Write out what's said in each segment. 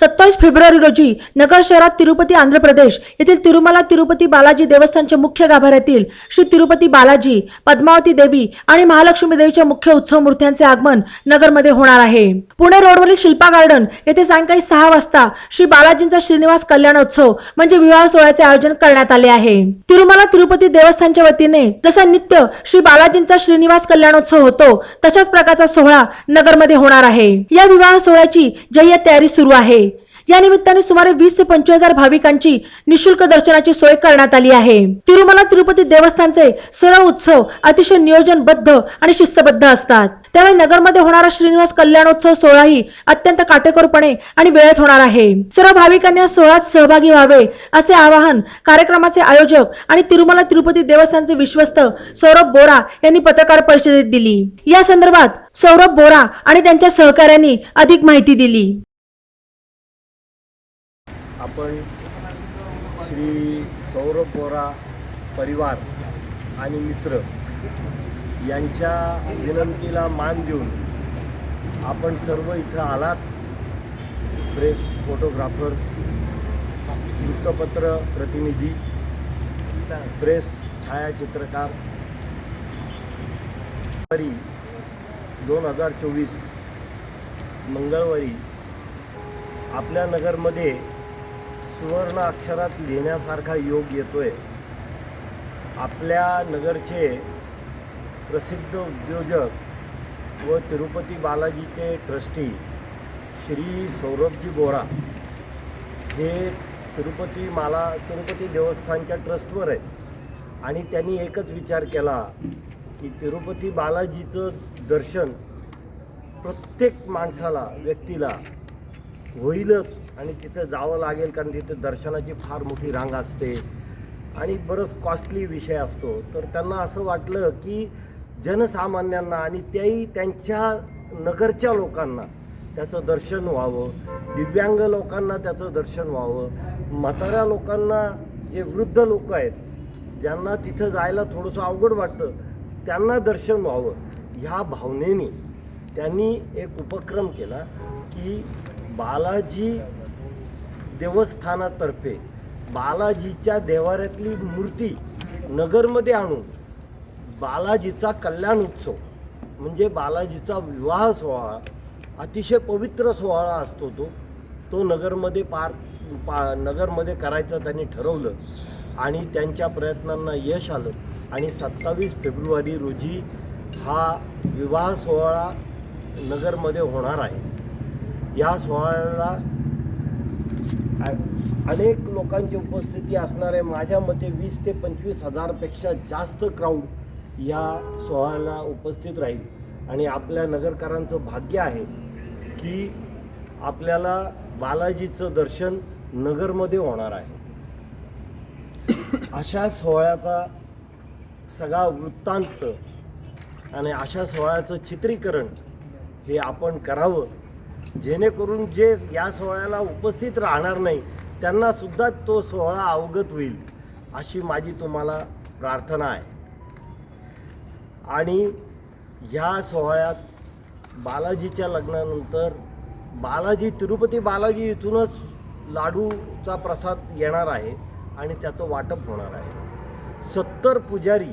सत्तावीस फेब्रुवारी रोजी नगर शहरात तिरुपती आंध्र प्रदेश येथील तिरुमला तिरुपती बालाजी देवस्थानच्या मुख्य गाभाऱ्यातील श्री तिरुपती बालाजी पद्मावती देवी आणि महालक्ष्मी देवीच्या मुख्य उत्सव मूर्त्यांचे आगमन नगरमध्ये होणार आहे. पुणे रोडवरील शिल्पा गार्डन येथे सायंकाळी सहा वाजता श्री बालाजींचा श्रीनिवास कल्याणोत्सव म्हणजे विवाह सोहळ्याचे आयोजन करण्यात आले आहे. तिरुमला तिरुपती देवस्थानच्या वतीने जसा नित्य श्री बालाजींचा श्रीनिवास कल्याणोत्सव होतो तशाच प्रकारचा सोहळा नगरमध्ये होणार आहे. या विवाह सोहळ्याची जय्यत तयारी सुरू आहे. या निमित्ताने सुमारे वीस ते पंचवीस हजार भाविकांची निशुल्क दर्शनाची सोय करण्यात आली आहे. तिरुमला तिरुपती देवस्थानचे सर्व उत्सव अतिशय नियोजनबद्ध आणि शिस्तबद्ध असतात. त्यामुळे नगरमध्ये होणारा श्रीनिवास कल्याणोत्सव सोहळाही अत्यंत काटेकोरपणे आणि वेळेत होणार आहे. सर्व भाविकांनी या सोहळ्यात सहभागी व्हावे असे आवाहन कार्यक्रमाचे आयोजक आणि तिरुमला तिरुपती देवस्थानचे विश्वस्त सौरभ बोरा यांनी पत्रकार परिषदेत दिली. या संदर्भात सौरभ बोरा आणि त्यांच्या सहकाऱ्यांनी अधिक माहिती दिली. आपण श्री सौरभ बोरा परिवार आणि मित्र यांच्या विनंतीला मान देऊन आपण सर्व इथं आलात. प्रेस फोटोग्राफर्स वृत्तपत्र प्रतिनिधी प्रेस छायाचित्रकार दोन हजार चोवीस मंगळवारी आपल्या नगरमध्ये सुवर्ण अक्षरात लिहिण्यासारखा योग येतोय. आपल्या नगरचे प्रसिद्ध उद्योजक व तिरुपती बालाजीचे ट्रस्टी श्री सौरभजी बोरा हे तिरुपती माला तिरुपती देवस्थानच्या ट्रस्टवर आहेत. आणि त्यांनी एकच विचार केला की तिरुपती बालाजीचं दर्शन प्रत्येक माणसाला व्यक्तीला होईलच. आणि तिथं जावं लागेल कारण तिथे दर्शनाची फार मोठी रांग असते. आणि बरंच कॉस्टली विषय असतो. तर त्यांना असं वाटलं की जनसामान्यांना आणि त्याही त्यांच्या नगरच्या लोकांना त्याचं दर्शन व्हावं. दिव्यांग लोकांना त्याचं दर्शन व्हावं. म्हाताऱ्या लोकांना जे वृद्ध लोक आहेत ज्यांना तिथं जायला थोडंसं अवघड वाटतं त्यांना दर्शन व्हावं. ह्या भावनेने त्यांनी एक उपक्रम केला की बालाजी देवस्थानातर्फे बालाजीच्या देवाऱ्यातली मूर्ती नगरमध्ये आणून बालाजीचा कल्याण उत्सव म्हणजे बालाजीचा विवाह सोहळा अतिशय पवित्र सोहळा असतो तो. तो नगरमध्ये पार पा नगरमध्ये करायचं त्यांनी ठरवलं आणि त्यांच्या प्रयत्नांना यश आलं. आणि सत्तावीस फेब्रुवारी रोजी हा विवाह सोहळा नगरमध्ये होणार आहे. या सोहळ्याला अनेक लोकांची उपस्थिती असणारे माझ्या मते वीस ते पंचवीस हजारपेक्षा जास्त क्राऊड या सोहळ्याला उपस्थित राहील. आणि आपल्या नगरकरांचं भाग्य आहे की आपल्याला बालाजीचं दर्शन नगरमध्ये होणार आहे. अशा सोहळ्याचा सगळा वृत्तांत आणि अशा सोहळ्याचं चित्रीकरण हे आपण करावं. जेणेकरून जे या सोहळ्याला उपस्थित राहणार नाही त्यांना सुद्धा तो सोहळा अवगत होईल अशी माझी तुम्हाला प्रार्थना आहे. आणि ह्या सोहळ्यात बालाजीच्या लग्नानंतर बालाजी तिरुपती बालाजी इथूनच लाडूचा प्रसाद येणार आहे आणि त्याचं वाटप होणार आहे. सत्तर पुजारी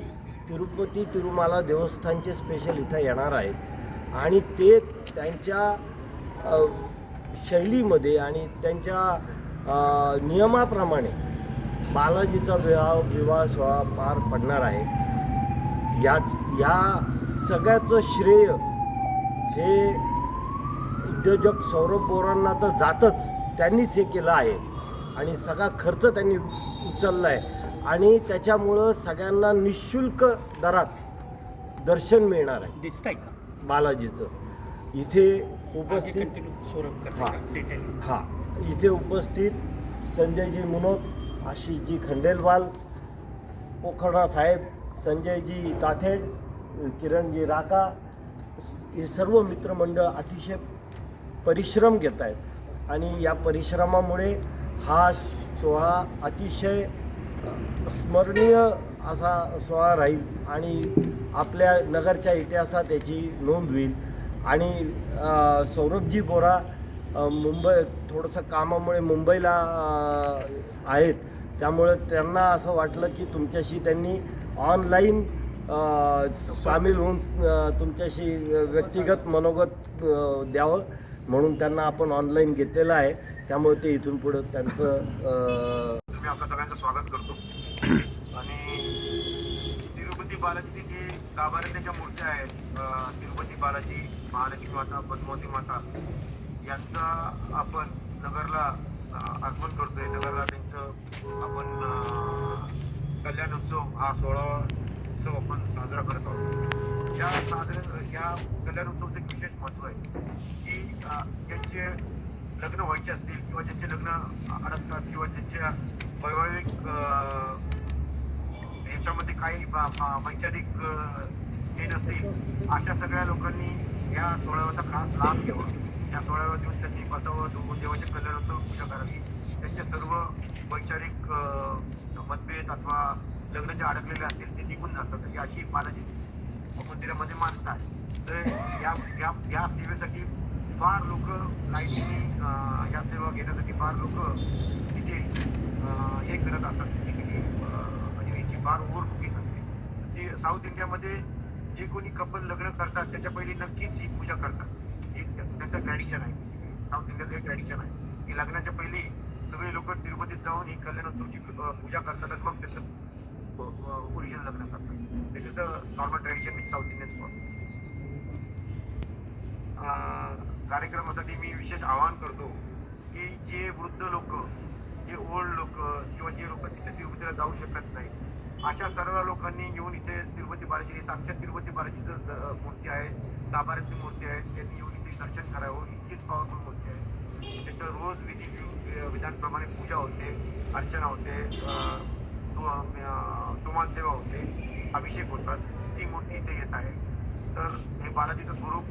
तिरुपती तिरुमाला देवस्थानचे स्पेशल इथं येणार आहेत आणि ते त्यांच्या शैलीमध्ये आणि त्यांच्या नियमाप्रमाणे बालाजीचा विवाह विवाह सोहळा पार पडणार आहे. याच या सगळ्याचं श्रेय हे उद्योजक सौरभ बोरांना तर जातच. त्यांनीच हे केलं आहे. आणि सगळा खर्च त्यांनी उचलला आहे. आणि त्याच्यामुळं सगळ्यांना निशुल्क दरात दर्शन मिळणार आहे. दिसतंय का? बालाजीचं. इथे उपस्थित हा. हा. इथे उपस्थित संजयजी मुनोत आशिषजी खंडेलवाल पोखरणा साहेब संजयजी ताथेड किरणजी राका हे सर्व मित्रमंडळ अतिशय परिश्रम घेत आहेत. आणि या परिश्रमामुळे हा सोहळा अतिशय स्मरणीय असा सोहळा राहील आणि आपल्या नगरच्या इतिहासात याची नोंद होईल. आणि सौरभजी गोरा मुंबई थोडंसं कामामुळे मुंबईला आहेत. त्यामुळे त्यांना असं वाटलं की तुमच्याशी त्यांनी ऑनलाईन सामील होऊन तुमच्याशी व्यक्तिगत मनोगत द्यावं. म्हणून त्यांना आपण ऑनलाईन घेतलेलं आहे. त्यामुळे ते इथून पुढं त्यांचं मी आपल्या सगळ्यांचं स्वागत करतो. आणि तिरुपती बालाजी गाभाऱ्याच्या मूर्त्या आहेत तिरुपती बालाजी महालक्ष्मी माता पद्मावती माता यांचा आपण नगरला आगमन करतोय. नगरला त्यांचं आपण कल्याण उत्सव हा सोळावा उत्सव आपण साजरा करत आहोत. या साजरे या कल्याण उत्सवचं एक विशेष महत्त्व आहे की त्यांचे ज्यांचे लग्न व्हायचे असतील किंवा ज्यांचे लग्न अडकतात किंवा ज्यांच्या वैवाहिक त्याच्यामध्ये काही वैचारिक हे नसतील. अशा सगळ्या लोकांनी या सोहळ्याचा खास लाभ घ्यावा. या सोहळ्यावर येऊन त्यांनी बसावं दो- देवाच्या कल्याणाचं पूजा करावी. त्यांचे सर्व वैचारिक मतभेद अथवा लग्न जे अडकलेले असतील ते निघून जातात. ही अशी बालाजी मंदिरामध्ये मानता आहे. तर या या या सेवेसाठी फार लोक लाईनीने या सेवा घेण्यासाठी फार लोक तिथे हे करत असतात. बेसिकली फार ओव्हर बुकिंग असते ते साऊथ इंडियामध्ये जे कोणी कपल लग्न करतात त्याच्या पहिले नक्कीच ही पूजा करतात. हे त्याचं त्यांचं ट्रॅडिशन आहे. साऊथ इंडियाचं हे ट्रॅडिशन आहे. की लग्नाच्या पहिले सगळे लोक तिरुपतीत जाऊन ही कल्याणोत्सवची पूजा करतात आणि मग त्याचं ओरिजिनल लग्न करतात. This is the normal tradition with South Indian for कार्यक्रमासाठी मी विशेष आवाहन करतो की जे वृद्ध लोक जे ओल्ड लोक किंवा जे लोक तिथे तिरुपतीला जाऊ शकत नाही अशा सर्व लोकांनी येऊन इथे तिरुपती बालाजी साक्षात तिरुपती बालाजीचं मूर्ती आहे. गाभाऱ्यातली मूर्ती आहे. त्यांनी येऊन इथे दर्शन करावं. इतकीच पॉवरफुल मूर्ती आहे. त्याचं रोज विधी वि- विधानप्रमाणे पूजा होते अर्चना होते अं, तुमान सेवा होते अभिषेक होतात. ती मूर्ती इथे येत आहे. तर हे बालाजीचं स्वरूप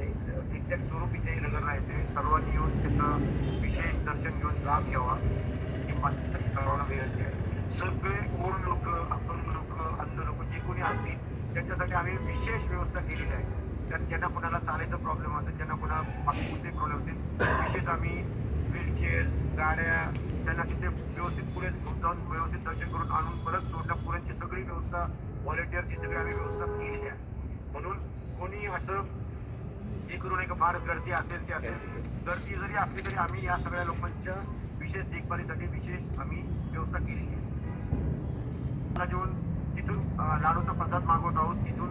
एक्झॅक्ट स्वरूप इथे नगरला येते. सर्वांनी येऊन त्याचं विशेष दर्शन घेऊन लाभ घ्यावा. ही माझी सर्वांना विनंती आहे. सगळे कोण लोक अपंग लोक अंध लोक जे म्हणजे कोणी असतील त्यांच्यासाठी आम्ही विशेष व्यवस्था केलेली आहे. त्यात ज्यांना कोणाला चालायचा प्रॉब्लेम असेल ज्यांना कोणा बाकी कुठले प्रॉब्लेम असेल विशेष आम्ही व्हीलचेअर्स गाड्या त्यांना तिथे व्यवस्थित पुढे जाऊन व्यवस्थित दर्शन करून आणून परत सोडणं सगळी व्यवस्था व्हॉलेंटिअर्सची सगळी आम्ही व्यवस्था केलेली आहे. म्हणून कोणी असं हे करू नये का फार गर्दी असेल ते असेल गर्दी जरी असली तरी आम्ही या सगळ्या लोकांच्या विशेष देखभालीसाठी विशेष आम्ही व्यवस्था केलेली आहे. घेऊन तिथून लाडूचा प्रसाद मागवत आहोत. तिथून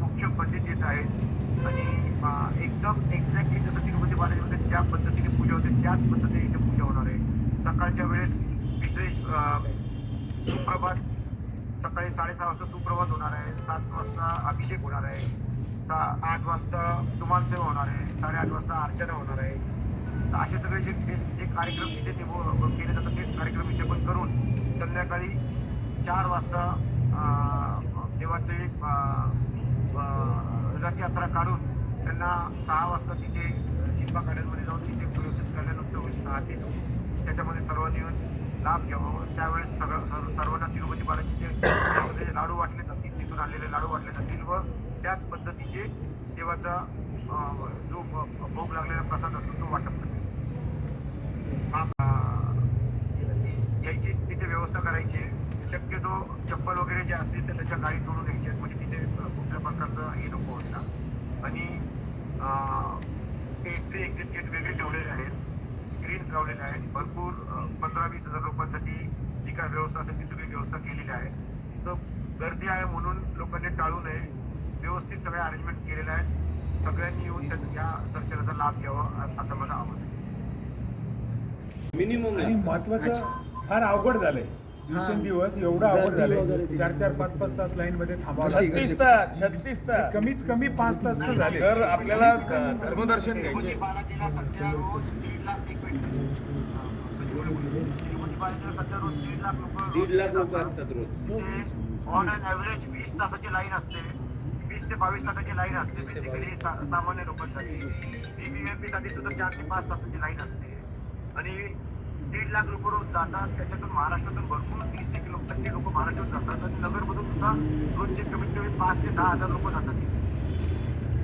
मुख्य पंडित येत आहेत. आणि एकदम एक्झॅक्टली जसं तिरुपती बालाजीमध्ये ज्या पद्धतीने पूजा होते त्याच पद्धतीने इथे पूजा होणार आहे. सकाळच्या वेळेस विशेष सुप्रभात सकाळी साडेसहा वाजता सुप्रभात होणार आहे. सात वाजता अभिषेक होणार आहे. सा आठ वाजता तुम्हाला सेवा होणार आहे. साडेआठ वाजता अर्चना होणार आहे. तर असे सगळे जे जे जे कार्यक्रम इथे निभव केले जातात तेच कार्यक्रम इथे पण करून संध्याकाळी चार वाजता देवाचे रथयात्रा काढून त्यांना सहा वाजता तिथे शिल्पा गार्डनमध्ये जाऊन तिथे व्यवस्थित कल्याणोत्सव होईल. सहा ते त्याच्यामध्ये सर्वांनी येऊन लाभ घ्यावा. त्यावेळेस सगळं सर्व सर्वांना तिरुपती बालाजीचे जे लाडू वाटले जातील. तिथून आणलेले लाडू वाटले जातील व त्याच पद्धतीचे देवाचा जो भ- भोग लागलेला प्रसाद असतो तो वाटप करतात अं, यायची तिथे व्यवस्था करायची शक्यतो चप्पल वगैरे जे असतील ते त्याच्या गाडी सोडून यायचे म्हणजे तिथे कुठल्या प्रकारचं हे नको होता आणि एंट्री एक्झिट गेट वेगळे ठेवलेले आहेत. स्क्रीन्स लावलेले आहेत. भरपूर पंधरा वीस हजार लोकांसाठी जी काय व्यवस्था असेल ती सगळी व्यवस्था केलेली आहे. तर गर्दी आहे म्हणून लोकांनी टाळू नये. व्यवस्थित सगळ्या अरेंजमेंट्स केलेल्या आहेत. सगळ्यांनी येऊन त्या या दर्शनाचा लाभ घ्यावा असं माझं आवाहन आहे. मिनिमम आणि महत्वाचं फार अवघड झालंय. दिवसेंदिवस एवढं अवघड झालंय. चार चार पाच पाच तास लाईन मध्ये छत्तीस. तास छत्तीस तास कमीत कमी पाच तास तर झाले. तर आपल्याला धर्मदर्शन घ्यायचे दीड लाख लोक दीड लाख लोक असतात रोज. ऑन अन ॲव्हरेज वीस तासाची लाईन असते. वीस ते बावीस तासाची लाईन असते बेसिकली सामान्य लोकांसाठी. बीबीएमपी साठी सुद्धा चार ते पाच तासाची लाईन असते. आणि दीड लाख लोक रोज जातात त्याच्यातून महाराष्ट्रातून भरपूर तीस एक लोक टक्के लोक महाराष्ट्रातून जातात. आणि नगरमधून सुद्धा रोजचे कमीत कमी पाच ते दहा हजार लोक जातात तिथे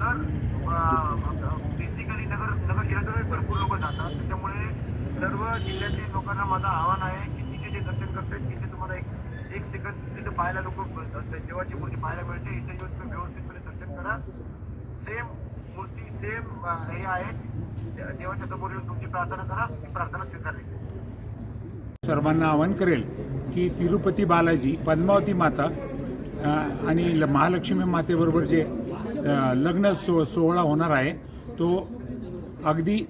तर बेसिकली नगर नगर जिल्ह्यातून भरपूर राहतात त्याच्यामुळे सर्व जिल्ह्यातील लोकांना माझं आव्हान आहे की तिथे जे दर्शन करतात तिथे तुम्हाला एक एक सेकंद तिथे पाहायला लोक देवाची मूर्ती पाहायला मिळते. इथे येऊन तुम्ही व्यवस्थितपणे दर्शन करा. सेम मूर्ती सेम हे आहे देवाच्या समोर येऊन तुमची प्रार्थना करा. ती प्रार्थना स्वीकारली. सर्वांना आवाहन करेल की तिरुपती बालाजी पद्मावती माता आणि ल- महालक्ष्मी मातेबरोबर जे लग्न सो सोहळा होणार आहे तो अगदी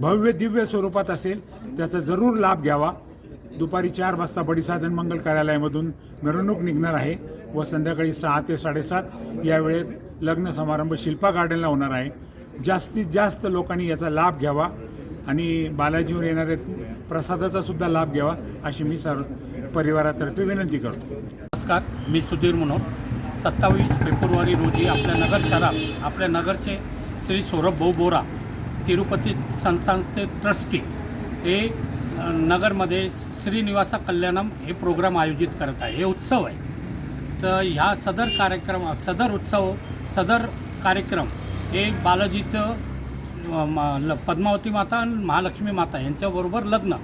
भव्य दिव्य स्वरूपात असेल. त्याचा जरूर लाभ घ्यावा. दुपारी चार वाजता बडीसाधन मंगल कार्यालयामधून मिरवणूक निघणार आहे व संध्याकाळी सहा ते साडेसात या वेळेत लग्न समारंभ शिल्पा गार्डनला होणार आहे. जास्तीत जास्त लोकांनी याचा लाभ घ्यावा. आणि बालाजीवर येणारे प्रसादाचा सुद्धा लाभ घ्यावा अशी मी सर्व परिवारातर्फे विनंती करतो. नमस्कार मी सुधीर मनोहर. सत्तावीस फेब्रुवारी रोजी आपल्या नगर शहरात आपल्या नगरचे श्री सौरभ भाऊ बोरा तिरुपती संस्थानचे ट्रस्टी हे नगरमध्ये श्रीनिवासा कल्याणम हे प्रोग्राम आयोजित करत आहे. हे उत्सव आहे. तर ह्या सदर कार्यक्रम सदर उत्सव सदर कार्यक्रम हे बालाजीचं पद्मावती माता आणि महालक्ष्मी माता यांच्याबरोबर लग्न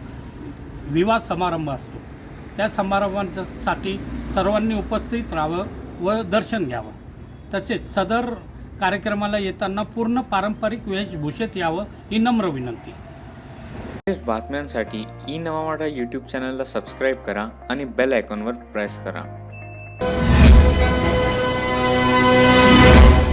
विवाह समारंभ असतो. त्या समारंभांसाठी सर्वांनी उपस्थित राहावं व दर्शन घ्यावं. तसेच सदर कार्यक्रमाला येताना पूर्ण पारंपरिक वेशभूषेत यावं ही नम्र विनंती. लेटेस्ट बातम्यांसाठी ई नवा यूट्यूब चॅनलला सबस्क्राईब करा आणि बेल आयकॉनवर प्रेस करा.